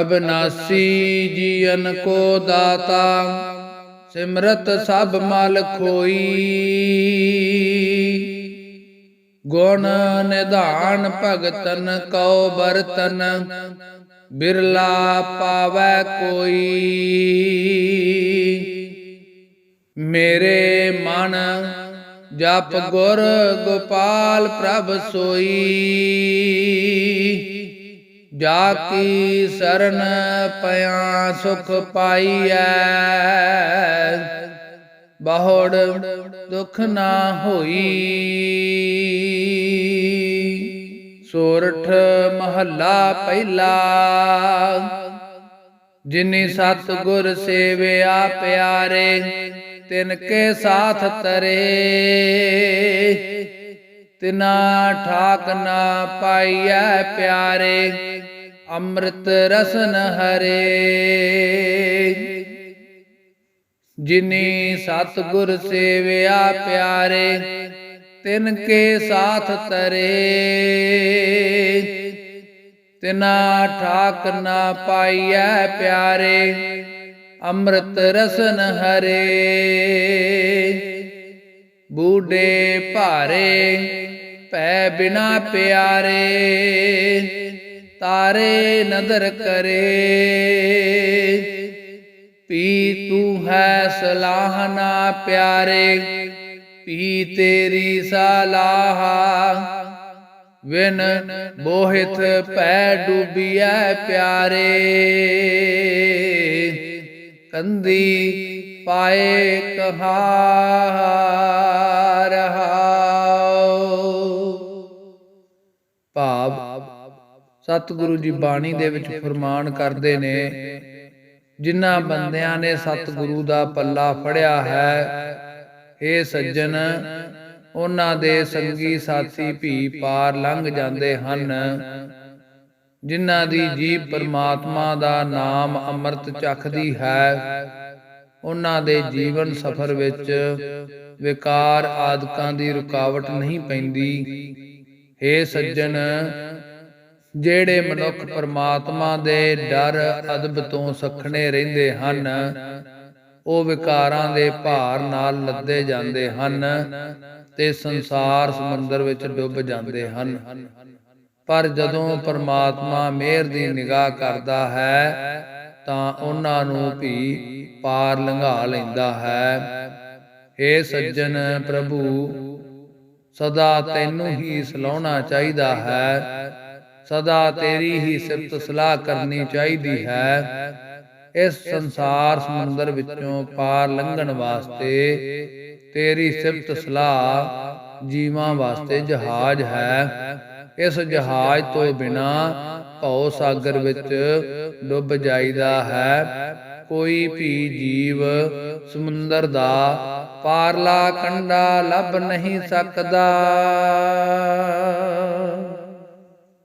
ਅਬਨਾਸੀ ਜੀਵਨ ਕੋ ਦਾਤਾ, ਸਿਮਰਤ ਸਭ ਮਲ ਖੋਈ। ਗੁਣ ਨਿਧਾਨ ਭਗਤਨ ਕਉ ਬਰਤਨ ਬਿਰਲਾ ਪਾਵੈ ਕੋਈ। ਮੇਰੇ ਮਨ ਜਪ ਗੁਰ ਗੋਪਾਲ ਪ੍ਰਭ ਸੋਈ। ਜਾ ਕੀ ਸਰਨ ਪਿਆ ਸੁਖ ਪਾਈਐ। ਬਹੁੜ ਦੁਖ ਨਾ ਹੋਈ। ਸੋਰਠ ਮਹੱਲਾ ਪਹਿਲਾ। ਜਿਨੀ ਸਤ ਗੁਰ ਸੇਵਿਆ ਪਿਆਰੇ ਤਿਨ ਕੇ ਸਾਥ ਤਰੇ। ਤਿਨਾ ਠਾਕ ਨਾ ਪਾਈਐ ਪਿਆਰੇ। ਅੰਮ੍ਰਿਤ ਰਸਨ ਹਰੇ। ਜਿਨੀ ਸਤ ਗੁਰ ਸੇਵਿਆ ਪਿਆਰੇ, ਤਿਨ ਕੇ ਸਾਥ ਤਰੇ। ਤਿਨਾ ਠਾਕ ਨਾ ਪਾਈਐ ਪਿਆਰੇ, ਅੰਮ੍ਰਿਤ ਰਸਨ ਹਰੇ। ਬੂਡੇ ਭਾਰੇ ਪੈ ਬਿਨਾ ਪਿਆਰੇ। ਤਾਰੇ ਨਦਰ ਕਰੇ। ਪੀ ਤੂੰ ਹੈ ਸਲਾਹਨਾ ਪਿਆਰੇ, ਪੀ ਤੇਰੀ ਸਲਾਹ। ਵਿਨ ਮੋਹਿਤ ਪੈ ਡੂਬੀਐ ਪਿਆਰੇ। ਕੰਦੀ ਪਾਏ ਕਹਾ ਕਹਾਰਹਾਉ ਭਾਵ ਸਤਿਗੁਰੂ ਜੀ ਬਾਣੀ ਦੇ ਵਿੱਚ ਫਰਮਾਨ ਕਰਦੇ ਨੇ, ਜਿਨ੍ਹਾਂ ਬੰਦਿਆਂ ਨੇ ਸਤਿਗੁਰੂ ਦਾ ਪੱਲਾ ਫੜਿਆ ਹੈ ਏ ਸੱਜਣ, ਉਹਨਾਂ ਦੇ ਸੰਗੀ ਸਾਥੀ ਭੀ ਪਾਰ ਲੰਘ ਜਾਂਦੇ ਹਨ, ਜਿਨ੍ਹਾਂ ਦੀ ਜੀਵ ਪਰਮਾਤਮਾ ਦਾ ਨਾਮ ਅੰਮ੍ਰਿਤ ਚਖਦੀ ਹੈ, ਉਹਨਾਂ ਦੇ ਜੀਵਨ ਸਫਰ ਵਿੱਚ ਵਿਕਾਰ ਆਦਿਕਾਂ ਦੀ ਰੁਕਾਵਟ ਨਹੀਂ ਪੈਂਦੀ ਏ ਸੱਜਣ ਜਿਹੜੇ ਮਨੁੱਖ ਪਰਮਾਤਮਾ ਦੇ ਡਰ, ਅਦਬ ਤੋਂ ਸਖਣੇ ਰਹਿੰਦੇ ਹਨ, ਉਹ ਵਿਕਾਰਾਂ ਦੇ ਭਾਰ ਨਾਲ ਲੱਦੇ ਜਾਂਦੇ ਹਨ ਤੇ ਸੰਸਾਰ ਸਮੁੰਦਰ ਵਿੱਚ ਡੁੱਬ ਜਾਂਦੇ ਹਨ। ਪਰ ਜਦੋਂ ਪਰਮਾਤਮਾ ਮਿਹਰ ਦੀ ਨਿਗਾਹ ਕਰਦਾ ਹੈ, ਤਾਂ ਉਹਨਾਂ ਨੂੰ ਵੀ ਪਾਰ ਲੰਘਾ ਲੈਂਦਾ ਹੈ। ਏ ਸੱਜਣ ਪ੍ਰਭੂ, ਸਦਾ ਤੈਨੂੰ ਹੀ ਸਲਾਉਣਾ ਚਾਹੀਦਾ ਹੈ ਸਦਾ ਤੇਰੀ ਹੀ ਸਿਫਤ ਸਲਾਹ ਕਰਨੀ ਚਾਹੀਦੀ ਹੈ। ਇਸ ਸੰਸਾਰ ਸਮੁੰਦਰ ਵਿੱਚੋਂ ਪਾਰ ਲੰਘਣ ਵਾਸਤੇ ਤੇਰੀ ਸਿਫਤ ਸਲਾਹ ਜੀਵਾਂ ਵਾਸਤੇ ਜਹਾਜ਼ ਹੈ। ਇਸ ਜਹਾਜ਼ ਤੋਂ ਬਿਨਾ ਭਉ ਸਾਗਰ ਵਿੱਚ ਡੁੱਬ ਜਾਈਦਾ ਹੈ। ਕੋਈ ਵੀ ਜੀਵ ਸਮੁੰਦਰ ਦਾ ਪਾਰਲਾ ਕੰਡਾ ਲੱਭ ਨਹੀਂ ਸਕਦਾ।